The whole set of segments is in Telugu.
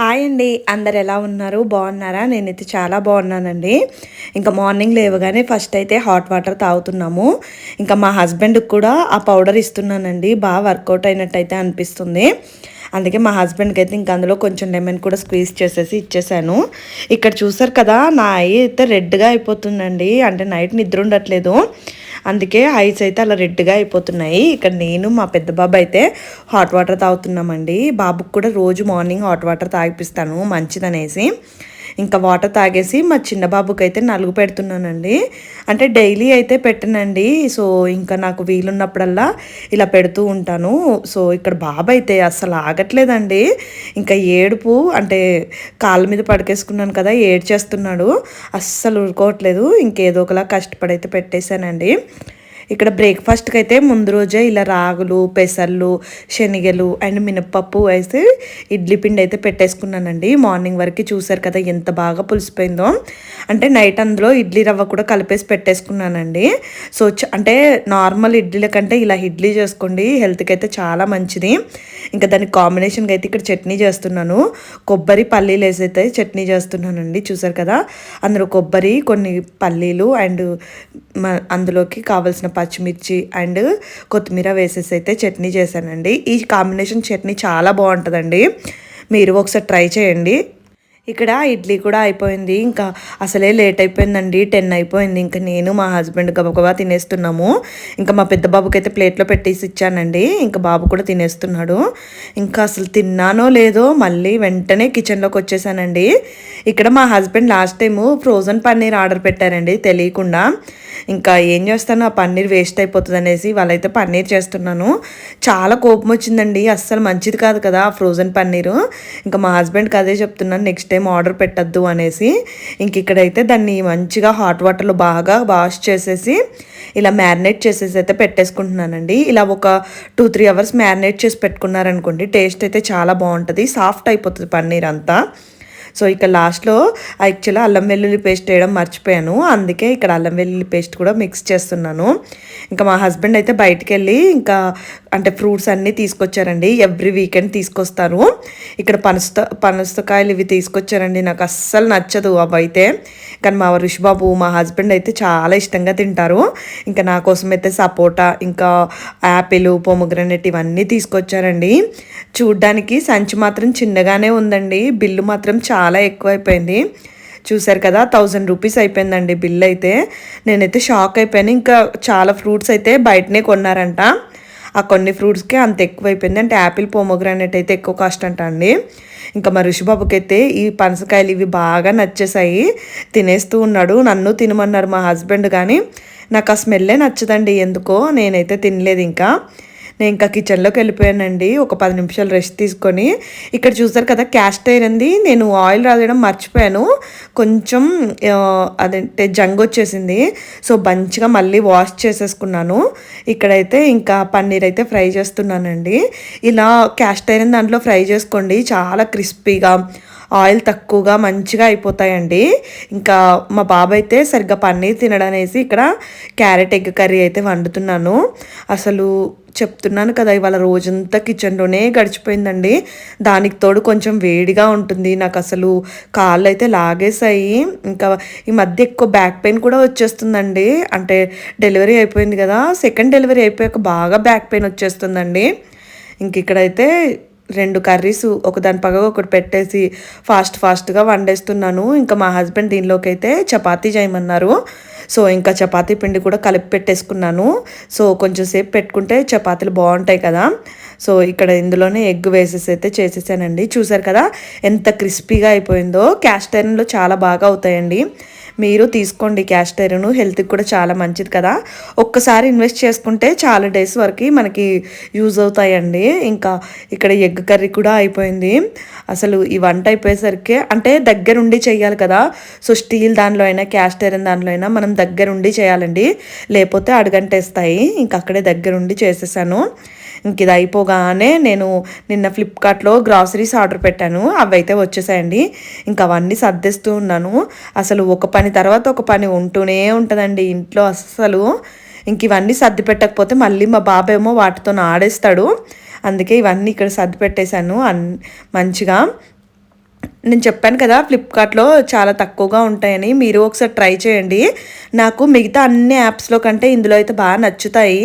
హాయ్ అండి. అందరు ఎలా ఉన్నారు? బాగున్నారా? నేనైతే చాలా బాగున్నానండి. ఇంకా మార్నింగ్ లేవగానే ఫస్ట్ అయితే హాట్ వాటర్ తాగుతున్నాము. ఇంకా మా హస్బెండ్కి కూడా ఆ పౌడర్ ఇస్తున్నానండి. బాగా వర్కౌట్ అయినట్టయితే అనిపిస్తుంది. అందుకే మా హస్బెండ్కి అయితే ఇంకా అందులో కొంచెం లెమన్ కూడా స్క్వీజ్ చేసేసి ఇచ్చేసాను. ఇక్కడ చూసారు కదా నా ఐ అయితే రెడ్గా అయిపోతుందండి. అంటే నైట్ నిద్ర ఉండట్లేదు. అందుకే ఐస్ అయితే అలా రెడ్గా అయిపోతున్నాయి. ఇక్కడ నేను మా పెద్ద బాబు అయితే హాట్ వాటర్ తాగుతున్నామండి. బాబుకి కూడా రోజు మార్నింగ్ హాట్ వాటర్ తాగిపిస్తాను మంచిదనేసి. ఇంకా వాటర్ తాగేసి మా చిన్న బాబుకి అయితే నలుగు పెడుతున్నానండి. అంటే డైలీ అయితే పెట్టనండి. సో ఇంకా నాకు వీలున్నప్పుడల్లా ఇలా పెడుతూ ఉంటాను. సో ఇక్కడ బాబు అయితే అస్సలు ఆగట్లేదండి. ఇంకా ఏడుపు అంటే కాళ్ళ మీద పడకేసుకున్నాను కదా ఏడ్చేస్తున్నాడు. అస్సలు ఊరుకోవట్లేదు. ఇంకేదో ఒకలా కష్టపడైతే పెట్టేశానండి. ఇక్కడ బ్రేక్ఫాస్ట్కి అయితే ముందు రోజే ఇలా రాగులు పెసర్లు శనగలు అండ్ మినప్పప్పు వేసి ఇడ్లీ పిండి అయితే పెట్టేసుకున్నానండి. మార్నింగ్ వరకు చూసారు కదా ఎంత బాగా పులిసిపోయిందో. అంటే నైట్ అందులో ఇడ్లీ రవ్వ కూడా కలిపేసి పెట్టేసుకున్నానండి. సో అంటే నార్మల్ ఇడ్లీల కంటే ఇలా ఇడ్లీ చేసుకోండి హెల్త్కి అయితే చాలా మంచిది. ఇంకా దానికి కాంబినేషన్గా అయితే ఇక్కడ చట్నీ చేస్తున్నాను. కొబ్బరి పల్లీలు వేసి అయితే చట్నీ చేస్తున్నానండి. చూసారు కదా? అందులో కొబ్బరి కొన్ని పల్లీలు అండ్ అందులోకి కావలసిన పచ్చిమిర్చి అండ్ కొత్తిమీర వేసేసి అయితే చట్నీ చేశానండి. ఈ కాంబినేషన్ చట్నీ చాలా బాగుంటుందండి. మీరు ఒకసారి ట్రై చేయండి. ఇక్కడ ఇడ్లీ కూడా అయిపోయింది. ఇంకా అసలే లేట్ అయిపోయిందండి. టెన్ అయిపోయింది. ఇంకా నేను మా హస్బెండ్ గబగబా తినేస్తున్నాము. ఇంకా మా పెద్ద బాబుకి అయితే ప్లేట్లో పెట్టేసి ఇచ్చానండి. ఇంకా బాబు కూడా తినేస్తున్నాడు. ఇంకా అసలు తిన్నానో లేదో మళ్ళీ వెంటనే కిచెన్లోకి వచ్చేసానండి. ఇక్కడ మా husband last time frozen paneer order పెట్టారండి. తెలియకుండా. ఇంకా ఏం చేస్తాను? ఆ పన్నీర్ వేస్ట్ అయిపోతుంది అనేసి వాళ్ళైతే పన్నీర్ చేస్తున్నాను. చాలా కోపం వచ్చిందండి. అస్సలు మంచిది కాదు కదా ఆ ఫ్రోజన్ పన్నీరు. ఇంకా మా హస్బెండ్కి అదే చెప్తున్నాను నెక్స్ట్ టైం ఆర్డర్ పెట్టద్దు అనేసి. ఇంక ఇక్కడైతే దాన్ని మంచిగా హాట్ వాటర్లో బాగా వాష్ చేసేసి ఇలా మ్యారినేట్ చేసేసి అయితే పెట్టేసుకుంటున్నానండి. ఇలా ఒక టూ త్రీ అవర్స్ మ్యారినేట్ చేసి పెట్టుకున్నారనుకోండి టేస్ట్ అయితే చాలా బాగుంటుంది. సాఫ్ట్ అయిపోతుంది పన్నీర్ అంతా సో ఇక లాస్ట్లో యాక్చువల్గా అల్లం వెల్లుల్లి పేస్ట్ వేయడం మర్చిపోయాను. అందుకే ఇక్కడ అల్లం వెల్లుల్లి పేస్ట్ కూడా మిక్స్ చేస్తున్నాను. ఇంకా మా హస్బెండ్ అయితే బయటికి వెళ్ళి ఇంకా అంటే ఫ్రూట్స్ అన్నీ తీసుకొచ్చారండి. ఎవ్రీ వీకెండ్ తీసుకొస్తారు. ఇక్కడ పనస పనసకాయలు ఇవి తీసుకొచ్చారండి. నాకు అస్సలు నచ్చదు అవి అయితే. కానీ మా ఋషిబాబు మా హస్బెండ్ అయితే చాలా ఇష్టంగా తింటారు. ఇంకా నా కోసం అయితే సపోటా ఇంకా యాపిల్ పొమగ్రనెట్ ఇవన్నీ తీసుకొచ్చారండి. చూడ్డానికి సంచి మాత్రం చిన్నగానే ఉందండి. బిల్లు మాత్రం చాలా చాలా ఎక్కువైపోయింది. చూసారు కదా థౌజండ్ రూపీస్ అయిపోయిందండి బిల్ అయితే. నేనైతే షాక్ అయిపోయాను. ఇంకా చాలా ఫ్రూట్స్ అయితే బయటనే కొన్నారంట. ఆ కొన్ని ఫ్రూట్స్కి అంత ఎక్కువైపోయింది. అంటే యాపిల్ పోమోగ్రానేట్ అయితే ఎక్కువ కాస్ట్ అంట అండి. ఇంకా మా ఋషిబాబుకి అయితే ఈ పనసకాయలు ఇవి బాగా నచ్చేసాయి తినేస్తూ ఉన్నాడు. నన్ను తినమన్నారు మా హస్బెండ్ కానీ నాకు ఆ స్మెల్లే నచ్చదండి. ఎందుకో నేనైతే తినలేదు ఇంకా. నేను ఇంకా కిచెన్లోకి వెళ్ళిపోయానండి. ఒక పది నిమిషాలు రెస్ట్ తీసుకొని. ఇక్కడ చూసారు కదా క్యాస్ట్ అంది నేను ఆయిల్ రాయడం మర్చిపోయాను. కొంచెం అదంటే జంగ్ వచ్చేసింది. సో మంచిగా మళ్ళీ వాష్ చేసేసుకున్నాను. ఇక్కడైతే ఇంకా పన్నీర్ అయితే ఫ్రై చేస్తున్నానండి. ఇలా క్యాస్ట్ ఐరన్ దాంట్లో ఫ్రై చేసుకోండి. చాలా క్రిస్పీగా ఆయిల్ తక్కువగా మంచిగా అయిపోతాయండి. ఇంకా మా బాబు అయితే సరిగ్గా పన్నీర్ తినడనేసి ఇక్కడ క్యారెట్ ఎగ్ కర్రీ అయితే వండుతున్నాను. అసలు చెప్తున్నాను కదా ఇవాళ రోజంతా కిచెన్లోనే గడిచిపోయిందండి. దానికి తోడు కొంచెం వేడిగా ఉంటుంది. నాకు అసలు కాళ్ళు అయితే లాగేసాయి ఇంకా ఈ మధ్య ఎక్కువ బ్యాక్ పెయిన్ కూడా వచ్చేస్తుందండి. అంటే డెలివరీ అయిపోయింది కదా సెకండ్ డెలివరీ అయిపోయాక బాగా బ్యాక్ పెయిన్ వచ్చేస్తుందండి. ఇంక ఇక్కడైతే రెండు కర్రీస్ ఒకదాని పగ ఒకటి పెట్టేసి ఫాస్ట్ ఫాస్ట్గా వండేస్తున్నాను. ఇంకా మా హస్బెండ్ దీనిలోకి అయితే చపాతీ చేయమన్నారు. సో ఇంకా చపాతీ పిండి కూడా కలిపి పెట్టేసుకున్నాను. సో కొంచెం సేపు పెట్టుకుంటే చపాతీలు బాగుంటాయి కదా. సో ఇక్కడ ఇందులోనే ఎగ్ వేసేసి అయితే చేసేసానండి. చూసారు కదా ఎంత క్రిస్పీగా అయిపోయిందో. క్యాస్ట్ చాలా బాగా అవుతాయండి. మీరు తీసుకోండి క్యాస్టైర్ను హెల్త్కి కూడా చాలా మంచిది కదా. ఒక్కసారి ఇన్వెస్ట్ చేసుకుంటే చాలా డేస్ వరకు మనకి యూజ్ అవుతాయండి. ఇంకా ఇక్కడ ఎగ్ కర్రీ కూడా అయిపోయింది. అసలు ఈ వంట అయిపోయేసరికి అంటే దగ్గరుండి చేయాలి కదా. సో స్టీల్ దానిలో అయినా క్యాస్టైరన్ దానిలో అయినా మనం దగ్గరుండి చేయాలండి. లేకపోతే అడుగంటేస్తాయి. ఇంకా అక్కడే దగ్గరుండి చేసేసాను. ఇంక ఇది అయిపోగానే నేను నిన్న ఫ్లిప్కార్ట్లో గ్రాసరీస్ ఆర్డర్ పెట్టాను. అవి అయితే వచ్చేసాయండి. ఇంకా అవన్నీ సర్దిస్తూ ఉన్నాను. అసలు ఒక పని తర్వాత ఒక పని ఉంటూనే ఉంటుందండి ఇంట్లో అస్సలు. ఇంక ఇవన్నీ సర్ది పెట్టకపోతే మళ్ళీ మా బాబేమో వాటితో ఆడేస్తాడు. అందుకే ఇవన్నీ ఇక్కడ సర్ది పెట్టేశాను. అన్ మంచిగా నేను చెప్పాను కదా ఫ్లిప్కార్ట్లో చాలా తక్కువగా ఉంటాయని. మీరు ఒకసారి ట్రై చేయండి. నాకు మిగతా అన్ని యాప్స్లో కంటే ఇందులో అయితే బాగా నచ్చుతాయి.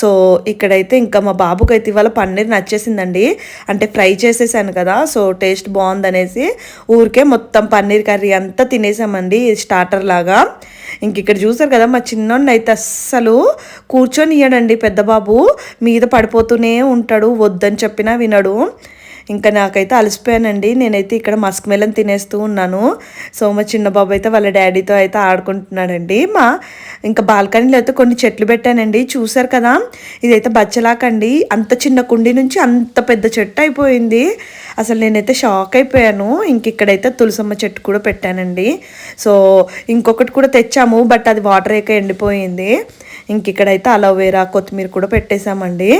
సో ఇక్కడైతే ఇంకా మా బాబుకి అయితే ఇవాళ పన్నీర్ నచ్చేసిందండి. అంటే ఫ్రై చేసేసాను కదా సో టేస్ట్ బాగుందనేసి ఊరికే మొత్తం పన్నీర్ కర్రీ అంతా తినేసామండి స్టార్టర్ లాగా. ఇంక ఇక్కడ చూసారు కదా మా చిన్నోడిని అయితే అస్సలు కూర్చొని ఇయ్యడండి పెద్ద బాబు. మీద పడిపోతూనే ఉంటాడు వద్దని చెప్పినా వినడు. ఇంకా నాకైతే అలసిపోయానండి. నేనైతే ఇక్కడ మస్క్ మెలన్ తినేస్తూ ఉన్నాను. సో మా చిన్న బాబు అయితే వాళ్ళ డాడీతో అయితే ఆడుకుంటున్నాడండి. మా ఇంకా బాల్కనీలో అయితే కొన్ని చెట్లు పెట్టానండి. చూసారు కదా? ఇదైతే బచ్చలాకండి. అంత చిన్న కుండి నుంచి అంత పెద్ద చెట్టు అయిపోయింది. అసలు నేనైతే షాక్ అయిపోయాను. ఇంక ఇక్కడైతే తులసమ్మ చెట్టు కూడా పెట్టానండి. సో ఇంకొకటి కూడా తెచ్చాము బట్ అది వాటర్ అయితే ఎండిపోయింది. ఇంక ఇక్కడైతే అలోవేరా కొత్తిమీర కూడా పెట్టేశామండి.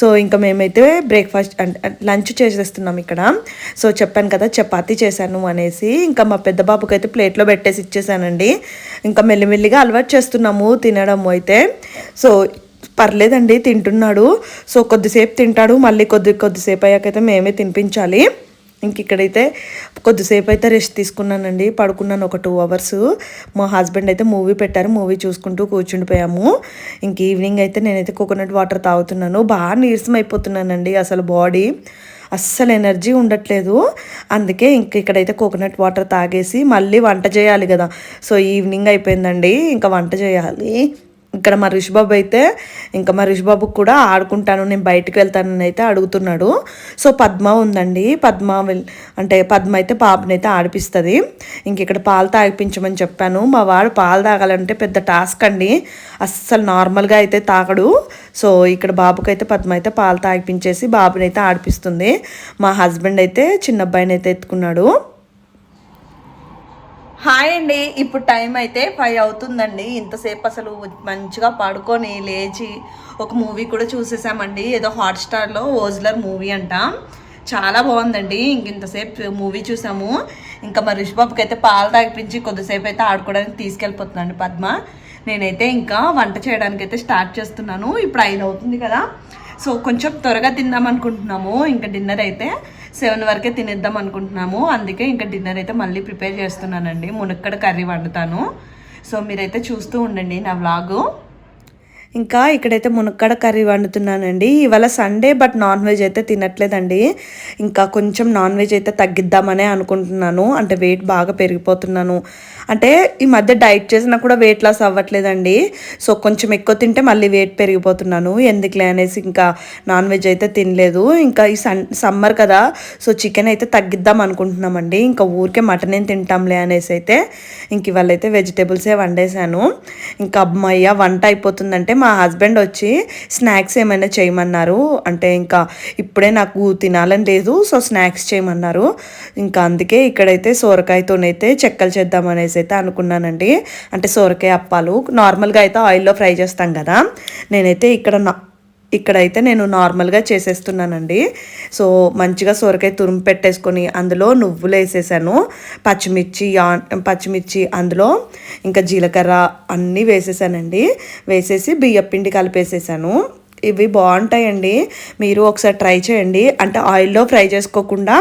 సో ఇంకా మేమైతే బ్రేక్ఫాస్ట్ అంటే లంచ్ చేసేస్తున్నాం ఇక్కడ. సో చెప్పాను కదా చపాతీ చేశాను అనేసి ఇంకా మా పెద్ద బాబుకి అయితే ప్లేట్లో పెట్టేసి ఇచ్చేసానండి. ఇంకా మెల్లిమెల్లిగా అలవాటు చేస్తున్నాము తినడం అయితే. సో పర్లేదండి తింటున్నాడు. సో కొద్దిసేపు తింటాడు మళ్ళీ కొద్ది కొద్దిసేపు అయ్యాకైతే మేమే తినిపించాలి. ఇంక ఇక్కడైతే కొద్దిసేపు అయితే రెస్ట్ తీసుకున్నానండి. పడుకున్నాను ఒక టూ అవర్స్ మా హస్బెండ్ అయితే మూవీ పెట్టారు. మూవీ చూసుకుంటూ కూర్చుండిపోయాము. ఇంక ఈవినింగ్ అయితే నేనైతే కోకోనట్ వాటర్ తాగుతున్నాను. బాగా నీరసం అయిపోతున్నానండి అసలు బాడీ అస్సలు ఎనర్జీ ఉండట్లేదు. అందుకే ఇంక ఇక్కడైతే కోకోనట్ వాటర్ తాగేసి మళ్ళీ వంట చేయాలి కదా. సో ఈవినింగ్ అయిపోయిందండి. ఇంకా వంట చేయాలి. ఇక్కడ మా రిషిబాబు అయితే ఇంకా మా రిషిబాబుకి కూడా ఆడుకుంటాను నేను బయటకు వెళ్తానని అయితే అడుగుతున్నాడు. సో పద్మ ఉందండి. పద్మ అంటే పద్మ అయితే పాపని అయితే ఆడిపిస్తుంది. ఇంక ఇక్కడ పాలు తాగిపించమని చెప్పాను. మా వాడు పాలు తాగాలంటే పెద్ద టాస్క్ అండి. అస్సలు నార్మల్గా అయితే తాగడు. సో ఇక్కడ బాబుకి అయితే పద్మ అయితే పాలు తాగిపించేసి బాబుని అయితే ఆడిపిస్తుంది. మా హస్బెండ్ అయితే చిన్న అబ్బాయిని అయితే ఎత్తుకున్నాడు. హాయ్ అండి. ఇప్పుడు టైం అయితే ఫైవ్ అవుతుందండి. ఇంతసేపు అసలు మంచిగా పడుకొని లేచి ఒక మూవీ కూడా చూసేసామండి. ఏదో హాట్స్టార్లో ఓజ్లర్ మూవీ అంట. చాలా బాగుందండి. ఇంక ఇంతసేపు మూవీ చూసాము. ఇంకా మరి రిషిబాబుకి అయితే పాలు తాగిపించి కొద్దిసేపు అయితే ఆడుకోవడానికి తీసుకెళ్ళిపోతున్నాను పద్మ. నేనైతే ఇంకా వంట చేయడానికి అయితే స్టార్ట్ చేస్తున్నాను. ఇప్పుడు ఐదు అవుతుంది కదా. సో కొంచెం త్వరగా తిందాం అనుకుంటున్నాము. ఇంకా డిన్నర్ అయితే సెవెన్ వరకే తినేద్దాం అనుకుంటున్నాము. అందుకే ఇంకా డిన్నర్ అయితే మళ్ళీ ప్రిపేర్ చేస్తున్నానండి. మునక్కడ కర్రీ వండుతాను. సో మీరైతే చూస్తూ ఉండండి నా వ్లాగు. ఇంకా ఇక్కడైతే మునక్కడ కర్రీ వండుతున్నానండి. ఇవాళ సండే బట్ నాన్ వెజ్ అయితే తినట్లేదండి. ఇంకా కొంచెం నాన్ వెజ్ అయితే తగ్గిద్దామనే అనుకుంటున్నాను. అంటే వెయిట్ బాగా పెరిగిపోతున్నాను. అంటే ఈ మధ్య డైట్ చేసినా కూడా వెయిట్ లాస్ అవ్వట్లేదండి. సో కొంచెం ఎక్కువ తింటే మళ్ళీ వెయిట్ పెరిగిపోతున్నాను. ఎందుకులే అనేసి ఇంకా నాన్ వెజ్ అయితే తినలేదు. ఇంకా ఈ సన్ సమ్మర్ కదా సో చికెన్ అయితే తగ్గిద్దాం అనుకుంటున్నామండి. ఇంకా ఊరికే మటన్ ఏం తింటాంలే అనేసి అయితే ఇంక ఇవాళ అయితే వెజిటేబుల్సే వండేసాను ఇంకా అమ్మాయ్య వంట అయిపోతుందంటే మా హస్బెండ్ వచ్చి స్నాక్స్ ఏమైనా చేయమన్నారు. అంటే ఇంకా ఇప్పుడే నాకు తినాలని లేదు సో స్నాక్స్ చేయమన్నారు. ఇంకా అందుకే ఇక్కడైతే సోరకాయతోనైతే చెక్కలు చేద్దామనేసి అయితే అనుకున్నానండి. అంటే సోరకాయ అప్పాలు. నార్మల్గా అయితే ఆయిల్లో ఫ్రై చేస్తాం కదా. నేనైతే ఇక్కడ నా ఇక్కడైతే నేను నార్మల్గా చేసేస్తున్నానండి. సో మంచిగా సొరకాయ తురుము పెట్టేసుకొని అందులో నువ్వులు వేసేసాను. పచ్చిమిర్చి ఆన్- పచ్చిమిర్చి అందులో ఇంకా జీలకర్ర అన్నీ వేసేసానండి. వేసేసి బియ్యం పిండి కలిపేసేసాను. ఇవి బాగుంటాయండి. మీరు ఒకసారి ట్రై చేయండి. అంటే ఆయిల్లో ఫ్రై చేసుకోకుండా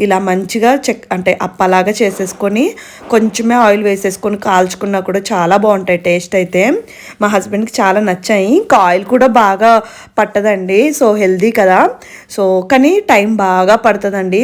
ఇలా మంచిగా చెక్ అంటే అప్పలాగా చేసేసుకొని కొంచెమే ఆయిల్ వేసేసుకొని కాల్చుకున్నా కూడా చాలా బాగుంటాయి టేస్ట్ అయితే. మా హస్బెండ్కి చాలా నచ్చాయి. ఇంకా ఆయిల్ కూడా బాగా పట్టదండి. సో హెల్దీ కదా. సో కానీ టైం బాగా పడుతుందండి.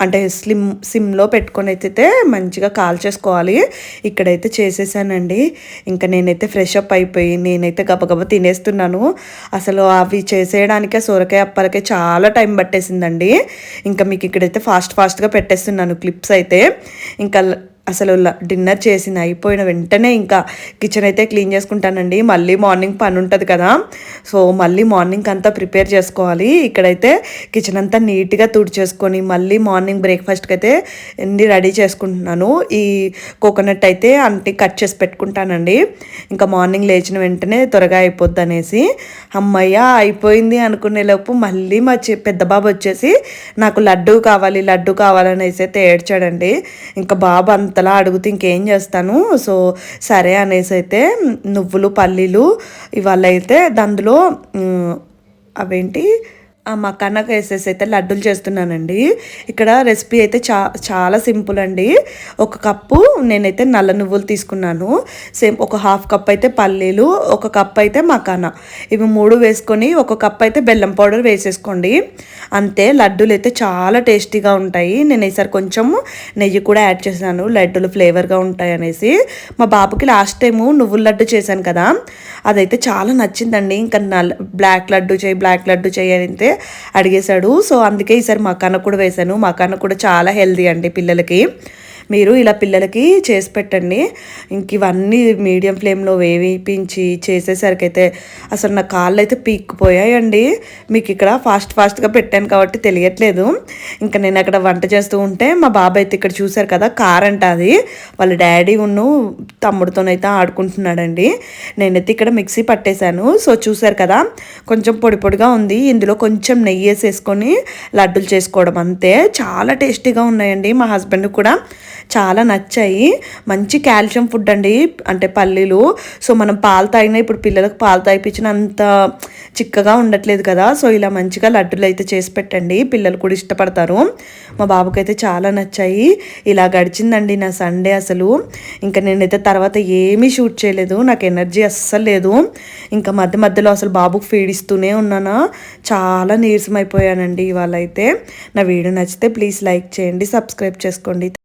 అంటే స్లిమ్ సిమ్లో పెట్టుకొని అయితే మంచిగా కాల్చేసుకోవాలి. ఇక్కడైతే చేసేసానండి. ఇంకా నేనైతే ఫ్రెష్ అప్ అయిపోయి నేనైతే గబగబ తినేస్తున్నాను. అసలు అవి చేసేయడానికే సొరకాయ అప్పలకే చాలా టైం పట్టేసిందండి. ఇంకా మీకు ఇక్కడైతే ఫాస్ట్ ఫాస్ట్గా పెట్టేస్తున్నాను క్లిప్స్ అయితే. ఇంకా అసలు డిన్నర్ చేసిన అయిపోయిన వెంటనే ఇంకా కిచెన్ అయితే క్లీన్ చేసుకుంటానండి. మళ్ళీ మార్నింగ్ పని ఉంటుంది కదా. సో మళ్ళీ మార్నింగ్ అంతా ప్రిపేర్ చేసుకోవాలి. ఇక్కడైతే కిచెన్ అంతా నీట్గా తుడిచేసుకొని మళ్ళీ మార్నింగ్ బ్రేక్ఫాస్ట్కి అయితే అన్ని రెడీ చేసుకుంటున్నాను. ఈ కోకోనట్ అయితే అన్ని కట్ చేసి పెట్టుకుంటానండి. ఇంకా మార్నింగ్ లేచిన వెంటనే త్వరగా అయిపోద్ది అనేసి. అమ్మయ్య అయిపోయింది అనుకునేలోపు మళ్ళీ మా పెద్ద బాబు వచ్చేసి నాకు లడ్డు కావాలి లడ్డు కావాలనేసి అయితే ఏడ్చాడండి. ఇంకా బాబు అంతలా అడిగితే ఇంకేం చేస్తాను? సో సరే అనేసి అయితే నువ్వులు పల్లీలు ఇవాళ అయితే అందులో అవేంటి? ఆ మకానాకు వేసేసి అయితే లడ్డూలు చేస్తున్నానండి. ఇక్కడ రెసిపీ అయితే చా చాలా సింపుల్ అండి. ఒక కప్పు నేనైతే నల్ల నువ్వులు తీసుకున్నాను. సేమ్ ఒక హాఫ్ కప్ అయితే పల్లీలు ఒక కప్ అయితే మకానా. ఇవి మూడు వేసుకొని ఒక కప్ అయితే బెల్లం పౌడర్ వేసేసుకోండి. అంతే లడ్డూలు అయితే చాలా టేస్టీగా ఉంటాయి. నేను ఈసారి కొంచెం నెయ్యి కూడా యాడ్ చేశాను. లడ్డూలు ఫ్లేవర్గా ఉంటాయి అనేసి. మా బాబుకి లాస్ట్ టైము నువ్వుల లడ్డు చేశాను కదా. అదైతే చాలా నచ్చిందండి. ఇంకా నల్ బ్లాక్ లడ్డు చేయి బ్లాక్ లడ్డు చేయి అయితే అడిగేశాడు. సో అందుకే ఈసారి మకాన కూడా వేశాను. మకాన కూడా చాలా హెల్దీ అండి పిల్లలకి. మీరు ఇలా పిల్లలకి చేసి పెట్టండి. ఇంక ఇవన్నీ మీడియం ఫ్లేమ్లో వేవిపించి చేసేసరికి అయితే అసలు నా కాళ్ళు అయితే పీక్కుపోయాయండి. మీకు ఇక్కడ ఫాస్ట్ ఫాస్ట్గా పెట్టాను కాబట్టి తెలియట్లేదు. ఇంకా నేను అక్కడ వంట చేస్తూ ఉంటే మా బాబాయ్ అయితే ఇక్కడ చూశారు కదా కార్ అంట అది. వాళ్ళ డాడీ ఉన్ను తమ్ముడితోనైతే ఆడుకుంటున్నాడండి. నేనైతే ఇక్కడ మిక్సీ పట్టేశాను. సో చూశారు కదా కొంచెం పొడి పొడిగా ఉంది. ఇందులో కొంచెం నెయ్యి వేసేసుకొని లడ్డూలు చేసుకోవడం అంతే. చాలా టేస్టీగా ఉన్నాయండి మా హస్బెండ్ కూడా. చాలా నచ్చాయి. మంచి కాల్షియం ఫుడ్ అండి. అంటే పల్లీలు. సో మనం పాలు తాగినా ఇప్పుడు పిల్లలకు పాలు తాగిపించిన అంత చిక్కగా ఉండట్లేదు కదా. సో ఇలా మంచిగా లడ్డూలు అయితే చేసి పెట్టండి. పిల్లలు కూడా ఇష్టపడతారు. మా బాబుకైతే అయితే చాలా నచ్చాయి. ఇలా గడిచిందండి నా సండే అసలు. ఇంకా నేనైతే తర్వాత ఏమీ షూట్ చేయలేదు. నాకు ఎనర్జీ అస్సలు లేదు. ఇంకా మధ్య మధ్యలో అసలు బాబుకు ఫీడ్ ఇస్తూనే ఉన్నానా. చాలా నీరసం అయిపోయానండి ఇవాళ అయితే నా వీడియో నచ్చితే ప్లీజ్ లైక్ చేయండి సబ్స్క్రైబ్ చేసుకోండి.